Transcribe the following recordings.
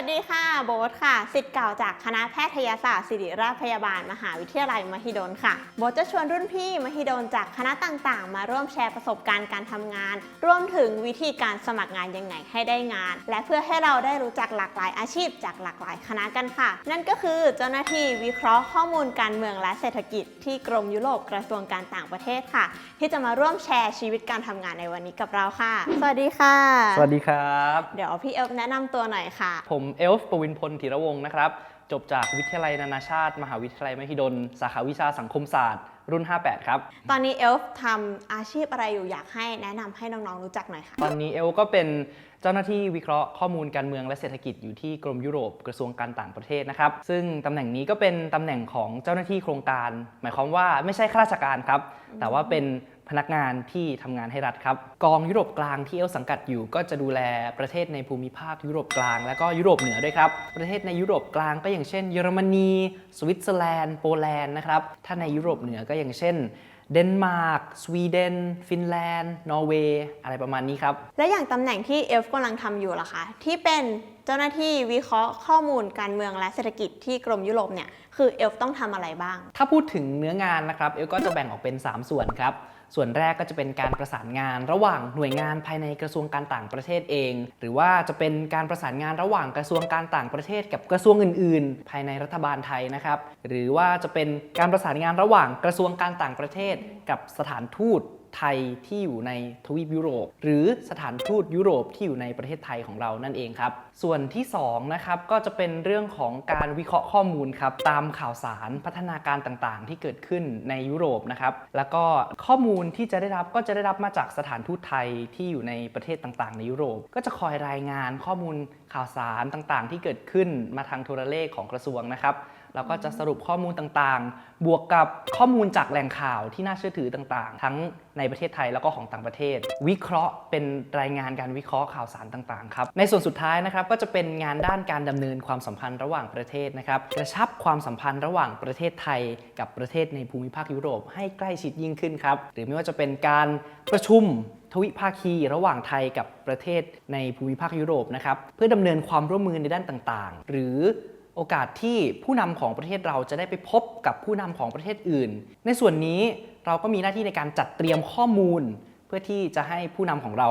วัสดีค่ะ โบ๊ทค่ะสิทธิ์เก่าจากคณะแพทยศาสตร์ศิริราชพยาบาล มหาวิทยาลัยมหิดลค่ะ โบ๊ทจะชวนรุ่นพี่มหิดลจากคณะต่างๆ มาร่วมแชร์ประสบการณ์การทำงาน รวมถึงวิธีการสมัครงานยังไงให้ได้งาน และเพื่อให้เราได้รู้จักหลากหลายอาชีพ จากหลากหลายคณะกันค่ะ นั่นก็คือเจ้าหน้าที่วิเคราะห์ข้อมูลการเมืองและเศรษฐกิจ ที่กรมยุโรปกระทรวงการต่างประเทศค่ะ ที่จะมาร่วมแชร์ชีวิตการทำงานในวันนี้กับเราค่ะ สวัสดีค่ะ สวัสดีครับ เดี๋ยวพี่เอฟแนะนำตัวหน่อยค่ะ ผมเอลฟ์ปวินพลธีระวงศ์นะครับ จบจากวิทยาลัยนานาชาติ มหาวิทยาลัยมหิดล สาขาวิชาสังคมศาสตร์ รุ่น 58 ครับ ตอนนี้เอลฟ์ทำอาชีพอะไรอยู่อยากให้แนะนำให้น้องๆรู้จักหน่อยค่ะ ตอนนี้เอลก็เป็นเจ้าหน้าที่วิเคราะห์ข้อมูลการเมืองและเศรษฐกิจอยู่ที่กรมยุโรปกระทรวงการต่างประเทศนะครับ ซึ่งตำแหน่งนี้ก็เป็นตำแหน่งของเจ้าหน้าที่โครงการ หมายความว่าไม่ใช่ข้าราชการครับ แต่ว่าเป็น พนักงานที่ทำงานให้รัฐครับ กองยุโรปกลางที่เอลสังกัดอยู่ ก็จะดูแลประเทศในภูมิภาคยุโรปกลาง และก็ยุโรปเหนือด้วยครับ ประเทศในยุโรปกลางก็อย่างเช่น เยอรมนี สวิตเซอร์แลนด์ โปแลนด์นะครับ ถ้าในยุโรปเหนือก็อย่างเช่นเดนมาร์ก สวีเดน ฟินแลนด์ นอร์เวย์ อะไรประมาณนี้ครับ และอย่างตำแหน่งที่เอลฟ์กำลังทำอยู่ล่ะคะ ที่เป็น เจ้าหน้าที่วิเคราะห์ข้อมูลการเมืองและเศรษฐกิจที่กรมยุโรปเนี่ยคือเอลฟ์ต้องทำอะไรบ้าง ถ้าพูดถึงเนื้องานนะครับเอลก็จะแบ่งออกเป็น 3 ส่วนครับส่วนแรกก็จะเป็นการประสานงานระหว่างหน่วยงานภายในกระทรวงการต่างประเทศเอง หรือว่าจะเป็นการประสานงานระหว่างกระทรวงการต่างประเทศ กับกระทรวงอื่น ๆ ภายในรัฐบาลไทยนะครับ หรือว่าจะเป็นการประสานงานระหว่างกระทรวงการต่างประเทศ กับสถานทูต ไทยที่อยู่ในทวีปยุโรป หรือสถานทูตยุโรปที่อยู่ในประเทศไทยของเรานั่นเองครับ ส่วนที่2นะครับก็จะเป็นเรื่องของการวิเคราะห์ข้อมูลครับตามข่าวสารพัฒนาการต่างๆ ที่เกิดขึ้นในยุโรปนะครับแล้วก็ข้อมูลที่จะได้รับก็จะได้รับมาจากสถานทูตไทยที่อยู่ในประเทศต่างๆ ในยุโรป ก็จะคอยรายงานข้อมูลข่าวสารต่างๆ ที่เกิดขึ้นมาทางโทรเลขของกระทรวงนะครับ แล้วก็จะสรุปข้อมูลต่างๆ บวกกับข้อมูลจากแหล่งข่าวที่น่าเชื่อถือต่างๆ ทั้งในประเทศไทยแล้วก็ของต่างประเทศ วิเคราะห์เป็นรายงานการวิเคราะห์ข่าวสารต่างๆครับในส่วนสุดท้ายนะครับก็จะเป็นงานด้านการดำเนินความสัมพันธ์ระหว่างประเทศนะครับกระชับความสัมพันธ์ระหว่างประเทศไทย กับประเทศในภูมิภาคยุโรป ให้ใกล้ชิดยิ่งขึ้นครับหรือไม่ว่าจะเป็นการประชุมทวิภาคีระหว่างไทยกับประเทศในภูมิภาคยุโรปนะครับเพื่อดำเนินความร่วมมือในด้านต่างๆ หรือ โอกาสที่ผู้นำของประเทศเราจะได้ไปพบกับผู้นำของประเทศอื่น ในส่วนนี้เราก็มีหน้าที่ในการจัดเตรียมข้อมูล เพื่อที่จะให้ผู้นำของเรา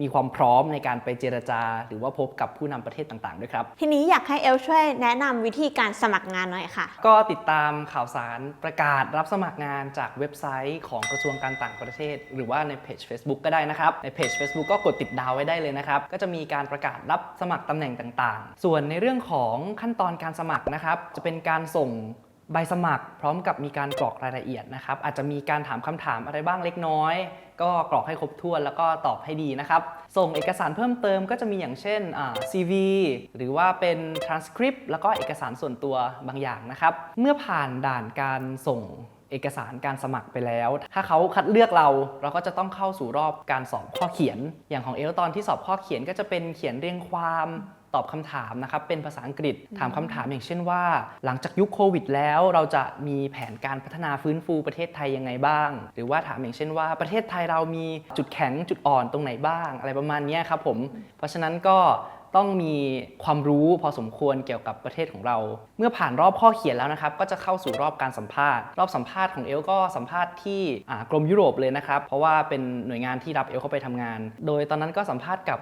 มีความพร้อมในการไปเจรจา หรือว่าพบกับผู้นำประเทศต่างๆด้วยครับ ทีนี้อยากให้เอลช่วยแนะนำวิธีการสมัครงานหน่อยค่ะ ก็ติดตามข่าวสารประกาศรับสมัครงานจากเว็บไซต์ของกระทรวงการต่างประเทศ หรือว่าในเพจ Facebook ก็ได้นะครับ ในเพจ Facebook ก็กดติดดาวไว้ได้เลยนะครับ ก็จะมีการประกาศรับสมัครตำแหน่งต่างๆ ส่วนในเรื่องของขั้นตอนการสมัครนะครับ จะเป็นการส่งใบสมัคร พร้อมกับมีการกรอกรายละเอียดนะครับ อาจจะมีการถามคำถามอะไรบ้างเล็กน้อย ก็กรอกให้ครบถ้วนแล้วก็ตอบให้ดีนะครับ ส่งเอกสารเพิ่มเติมก็จะมีอย่างเช่น CV หรือว่าเป็น transcript แล้วก็เอกสารส่วนตัวบางอย่างนะครับ เมื่อผ่านด่านการส่งเอกสารการสมัครไปแล้ว ถ้าเขาคัดเลือกเรา เราก็จะต้องเข้าสู่รอบการสอบข้อเขียน อย่างของเอลตอนที่สอบข้อเขียนก็จะเป็นเขียนเรียงความ ตอบคำถามนะครับเป็นภาษาอังกฤษถามคำถามอย่างเช่นว่า หลังจากยุคโควิดแล้วเราจะมีแผนการพัฒนาฟื้นฟูประเทศไทยยังไงบ้าง หรือว่าถามอย่างเช่นว่าประเทศไทยเรามีจุดแข็งจุดอ่อนตรงไหนบ้าง อะไรประมาณนี้ครับผม เพราะฉะนั้นก็ต้องมีความรู้พอสมควรเกี่ยวกับประเทศของเรา เมื่อผ่านรอบข้อเขียนแล้วนะครับ ก็จะเข้าสู่รอบการสัมภาษณ์ รอบสัมภาษณ์ของเอลก็สัมภาษณ์ที่กรมยุโรปเลยนะครับ เพราะว่าเป็นหน่วยงานที่รับเอลเข้าไปทำงาน โดยตอนนั้นก็สัมภาษณ์กับ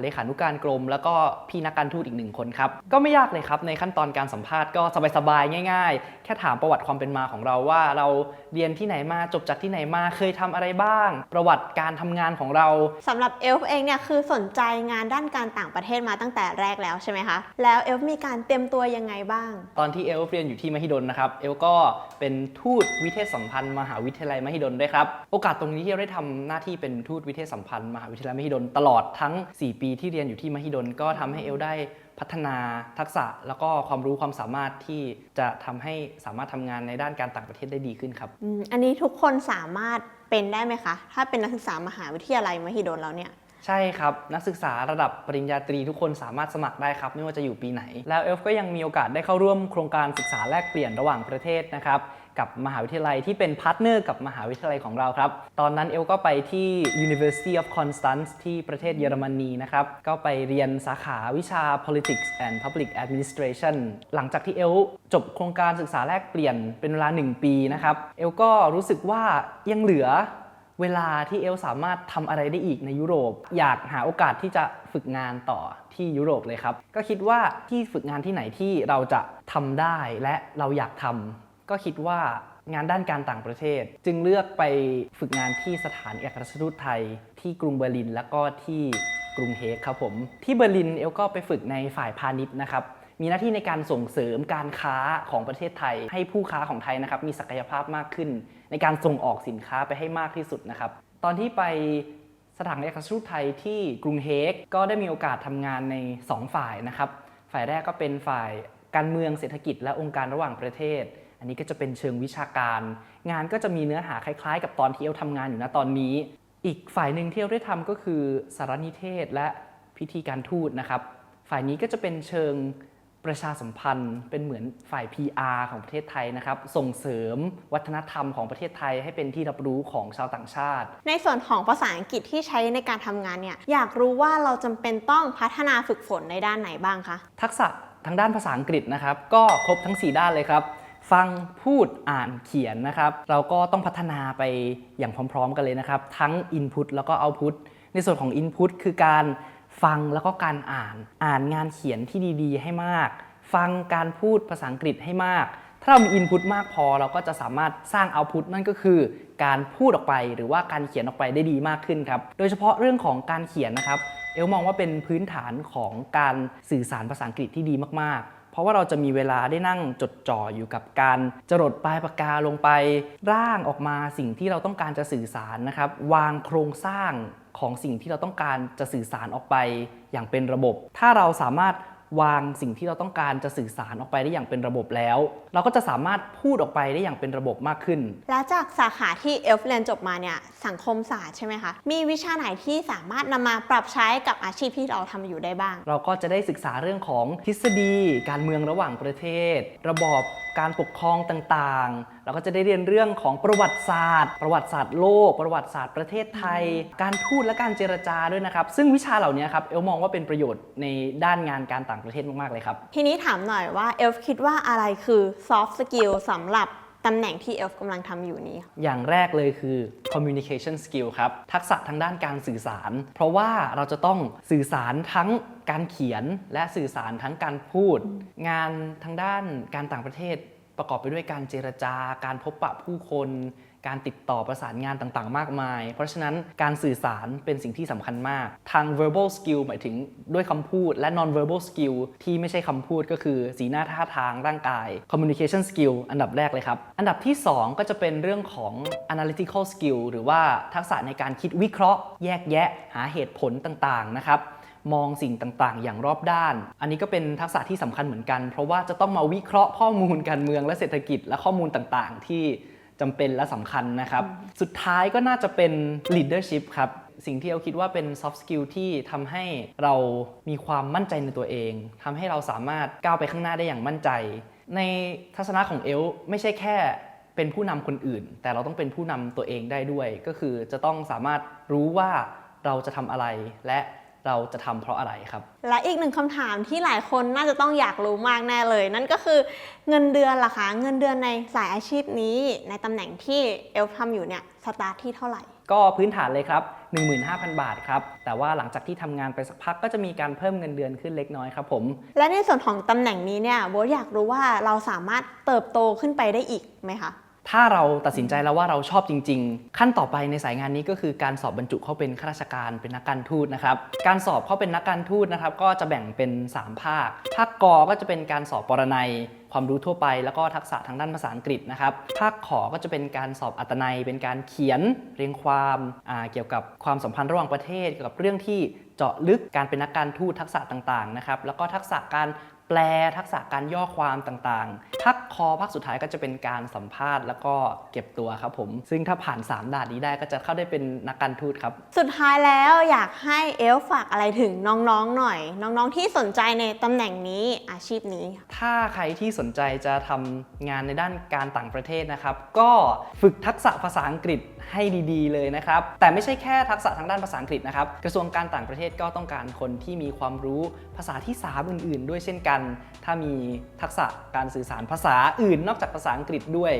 เลขานุการกรม แล้วก็พี่นักการทูตอีกหนึ่งคนครับก็ไม่ยากเลยครับในขั้นตอนการสัมภาษณ์ก็สบายๆง่าย ๆ แค่ถามประวัติความเป็นมาของเราว่า เราเรียนที่ไหนมาจบจากที่ไหนมาเคยทำอะไรบ้าง ประวัติการทำงานของเราสำหรับเอลฟ์เองเนี่ยคือสนใจงานด้านการต่างประเทศมาตั้งแต่แรกแล้วใช่ไหมคะแล้วเอลฟ์มีการเตรียมตัวยังไงบ้าง ตอนที่เอลเรียนอยู่ที่มหิดลนะครับเอลก็เป็นทูตวิเทศสัมพันธ์มหาวิทยาลัยมหิดลด้วยครับโอกาสตรงนี้ที่เราได้ทำหน้าที่เป็นทูตวิเทศสัมพันธ์มหาวิทยาลัยมหิดลตลอดทั้ง4ปีที่เรียนอยู่ที่มหิดลก็ทำให้เอลได้พัฒนาทักษะแล้วก็ความรู้ความสามารถที่จะทำให้สามารถทำงานในด้านการต่างประเทศได้ดีขึ้นครับอืมอันนี้ทุกคนสามารถเป็นได้ไหมคะ ถ้าเป็นนักศึกษามหาวิทยาลัยมหิดลแล้วเนี่ยใช่ครับ นักศึกษาระดับปริญญาตรีทุกคนสามารถสมัครได้ครับ ไม่ว่าจะอยู่ปีไหน แล้วเอลฟก็ยังมีโอกาสได้เข้าร่วมโครงการศึกษาแลกเปลี่ยนระหว่างประเทศนะครับ กับมหาวิทยาลัยที่เป็นพาร์ทเนอร์กับมหาวิทยาลัยของเราครับ ตอนนั้นเอลก็ไปที่ University of Constance ที่ประเทศเยอรมนีนะครับ ก็ไปเรียนสาขาวิชา politics and public administration หลังจากที่เอลจบโครงการศึกษาแลกเปลี่ยนเป็นเวลา 1 ปีนะครับ เอลก็รู้สึกว่ายังเหลือเวลาที่เอลสามารถทำอะไรได้อีกในยุโรป อยากหาโอกาสที่จะฝึกงานต่อที่ยุโรปเลยครับ ก็คิดว่าที่ฝึกงานที่ไหนที่เราจะทำได้และเราอยากทำ ก็คิดว่างานด้านการต่างประเทศ จึงเลือกไปฝึกงานที่สถานเอกอัครราชทูตไทย ที่กรุงเบอร์ลิน แล้วก็ที่กรุงเฮกครับผมที่เบอร์ลินเอลก็ไปฝึกในฝ่ายพาณิชย์นะครับมีหน้าที่ในการส่งเสริมการค้าของประเทศไทย ให้ผู้ค้าของไทยนะครับมีศักยภาพมากขึ้น ในการส่งออกสินค้าไปให้มากที่สุดนะครับตอนที่ไปสถานเอกอัครราชทูตไทยที่กรุงเฮกก็ได้มีโอกาสทำงานใน 2 ฝ่ายนะครับฝ่ายแรกก็เป็นฝ่ายการเมืองเศรษฐกิจและองค์การระหว่างประเทศ อันนี้ก็จะเป็นเชิงวิชาการ งานก็จะมีเนื้อหาคล้ายๆ กับตอนที่เอลทำงานอยู่ณตอนนี้ อีกฝ่ายหนึ่งที่เอลได้ทำก็คือสารนิเทศและพิธีการทูตนะครับ ฝ่ายนี้ก็จะเป็นเชิงประชาสัมพันธ์ เป็นเหมือนฝ่าย PR ของประเทศไทยนะครับ ส่งเสริมวัฒนธรรมของประเทศไทยให้เป็นที่รับรู้ของชาวต่างชาติ ในส่วนของภาษาอังกฤษที่ใช้ในการทำงานเนี่ยอยากรู้ว่าเราจำเป็นต้องพัฒนาฝึกฝนในด้านไหนบ้างคะ ทักษะทางด้านภาษาอังกฤษนะครับ ก็ครบทั้ง 4 ด้านเลยครับ ฟังพูดอ่านเขียนนะครับ เราก็ต้องพัฒนาไปอย่างพร้อม ๆ กันเลยนะครับ ทั้ง Input แล้วก็ Output ในส่วนของ Input คือการฟังแล้วก็การอ่านอ่านงานเขียนที่ดีๆ ให้มาก ฟังการพูดภาษาอังกฤษให้มาก ถ้าเรามี Input มากพอเราก็จะสามารถสร้าง Output นั่นก็คือ การพูดออกไปหรือว่าการเขียนออกไปได้ดีมากขึ้นครับโดยเฉพาะเรื่องของการเขียนนะครับเอลมองว่าเป็นพื้นฐานของการสื่อสารภาษาอังกฤษที่ดีมากๆ ราะว่าเราจะมีเวลาได้นั่งจดจ่ออยู่กับการจรดปลายปากกาลงไป ร่างออกมาสิ่งที่เราต้องการจะสื่อสารนะครับ วางโครงสร้างของสิ่งที่เราต้องการจะสื่อสารออกไปอย่างเป็นระบบ ถ้าเราสามารถ วางสิ่งที่เราต้องการจะสื่อสารออกไปได้อย่างเป็นระบบแล้ว เราก็จะสามารถพูดออกไปได้อย่างเป็นระบบมากขึ้น แล้วจากสาขาที่เอลฟเรียนจบมาเนี่ยสังคมศาสตร์ใช่ไหมคะ มีวิชาไหนที่สามารถนำมาปรับใช้กับอาชีพที่เราทำอยู่ได้บ้าง เราก็จะได้ศึกษาเรื่องของทฤษฎี การเมืองระหว่างประเทศ ระบอบการปกครองต่างๆ เราก็จะได้เรียนเรื่องของประวัติศาสตร์ ประวัติศาสตร์โลก ประวัติศาสตร์ประเทศไทย การทูตและการเจรจาด้วยนะครับ ซึ่งวิชาเหล่านี้ครับเอลมองว่าเป็นประโยชน์ในด้านงานการต่างประเทศมาก ๆ เลยครับ ทีนี้ถามหน่อยว่าเอลฟคิดว่าอะไรคือ soft skill สำหรับตำแหน่งที่เอลฟกำลังทำอยู่นี้ อย่างแรกเลยคือ communication skill ครับ ทักษะทางด้านการสื่อสาร เพราะว่าเราจะต้องสื่อสารทั้งการเขียนและสื่อสารทั้งการพูด งานทางด้านการต่างประเทศ ประกอบไปด้วยการเจรจาการพบปะผู้คน การติดต่อประสานงานต่างๆ มากมาย เพราะฉะนั้นการสื่อสารเป็นสิ่งที่สำคัญมาก ทาง verbal skill หมายถึงด้วยคำพูดและ non verbal skill ที่ไม่ใช่คำพูดก็คือสีหน้าท่าทางร่างกาย communication skill อันดับแรกเลยครับ อันดับที่ 2 ก็จะเป็นเรื่องของ analytical skill หรือว่าทักษะในการคิดวิเคราะห์ แยกแยะหาเหตุผลต่างๆนะครับ มองสิ่งต่างๆ อย่างรอบด้าน อันนี้ก็เป็นทักษะที่สำคัญเหมือนกัน เพราะว่าจะต้องมาวิเคราะห์ข้อมูลการเมืองและเศรษฐกิจและข้อมูลต่างๆ ที่จำเป็นและสำคัญนะครับ สุดท้ายก็น่าจะเป็น leadership ครับสิ่งที่เราคิดว่าเป็น soft skill ที่ทำให้เรามีความมั่นใจในตัวเองทำให้เราสามารถก้าวไปข้างหน้าได้อย่างมั่นใจ ในทัศนะของเอลไม่ใช่แค่เป็นผู้นำคนอื่น แต่เราต้องเป็นผู้นำตัวเองได้ด้วย ก็คือจะต้องสามารถรู้ว่าเราจะทำอะไรและ เราจะทำเพราะอะไรครับ และอีกหนึ่งคำถามที่หลายคนน่าจะต้องอยากรู้มากแน่เลย นั่นก็คือเงินเดือนล่ะคะ เงินเดือนในสายอาชีพนี้ ในตำแหน่งที่เอลฟทำอยู่เนี่ยสตาร์ทที่เท่าไหร่ ก็พื้นฐานเลยครับ 15,000 บาทครับ แต่ว่าหลังจากที่ทำงานไปสักพักก็จะมีการเพิ่มเงินเดือนขึ้นเล็กน้อยครับผม และในส่วนของตำแหน่งนี้เนี่ยโบทอยากรู้ว่าเราสามารถเติบโตขึ้นไปได้อีกไหมคะ ถ้าเราตัดสินใจแล้วว่าเราชอบจริง ๆ ขั้นต่อไปในสายงานนี้ก็คือการสอบบรรจุเข้าเป็นข้าราชการเป็นนักการทูตนะครับ การสอบเข้าเป็นนักการทูตนะครับ ก็จะแบ่งเป็น 3 ภาค ภาคกอก็จะเป็นการสอบปรนัยความรู้ทั่วไปแล้วก็ทักษะทางด้านภาษาอังกฤษนะครับ ภาคขอก็จะเป็นการสอบอัตนัย เป็นการเขียนเรียงความาเกี่ยวกับความสัมพันธ์ระหว่างประเทศเกี่ยวกับเรื่องที่เจาะลึกการเป็นนักการทูตทักษะต่างๆนะครับแล้วก็ทักษะการ แปลทักษะการย่อความต่างๆ พักคอพักสุดท้ายก็จะเป็นการสัมภาษณ์แล้วก็เก็บตัวครับผม ซึ่งถ้าผ่าน 3 ด่านนี้ได้ก็จะเข้าได้เป็นนักการทูตครับ สุดท้ายแล้วอยากให้เอลฝากอะไรถึงน้องๆหน่อย น้องๆที่สนใจในตำแหน่งนี้อาชีพนี้ ถ้าใครที่สนใจจะทำงานในด้านการต่างประเทศนะครับ ก็ฝึกทักษะภาษาอังกฤษให้ดีๆ เลยนะครับ แต่ไม่ใช่แค่ทักษะทางด้านภาษาอังกฤษนะครับ กระทรวงการต่างประเทศก็ต้องการคนที่มีความรู้ภาษาที่ 3 อื่น ๆ ด้วยเช่นกัน ถ้ามีทักษะการสื่อสารภาษาอื่น นอกจากภาษาอังกฤษด้วย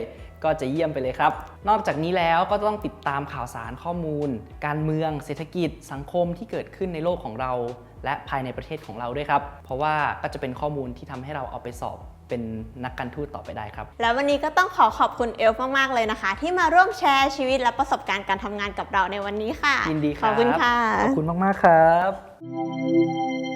ก็จะเยี่ยมไปเลยครับ นอกจากนี้แล้วก็ต้องติดตามข่าวสารข้อมูล การเมือง เศรษฐกิจ สังคมที่เกิดขึ้นในโลกของเรา และภายในประเทศของเราด้วยครับ เพราะว่าก็จะเป็นข้อมูลที่ทำให้เราเอาไปสอบเป็นนักการทูตต่อไปได้ครับ แล้ววันนี้ก็ต้องขอขอบคุณเอลมาก ๆ เลยนะคะ ที่มาร่วมแชร์ชีวิตและประสบการณ์การทำงานกับเราในวันนี้ค่ะยินดีคขรับอบคุณค่ะ ขอบคุณมาก ๆ ครับ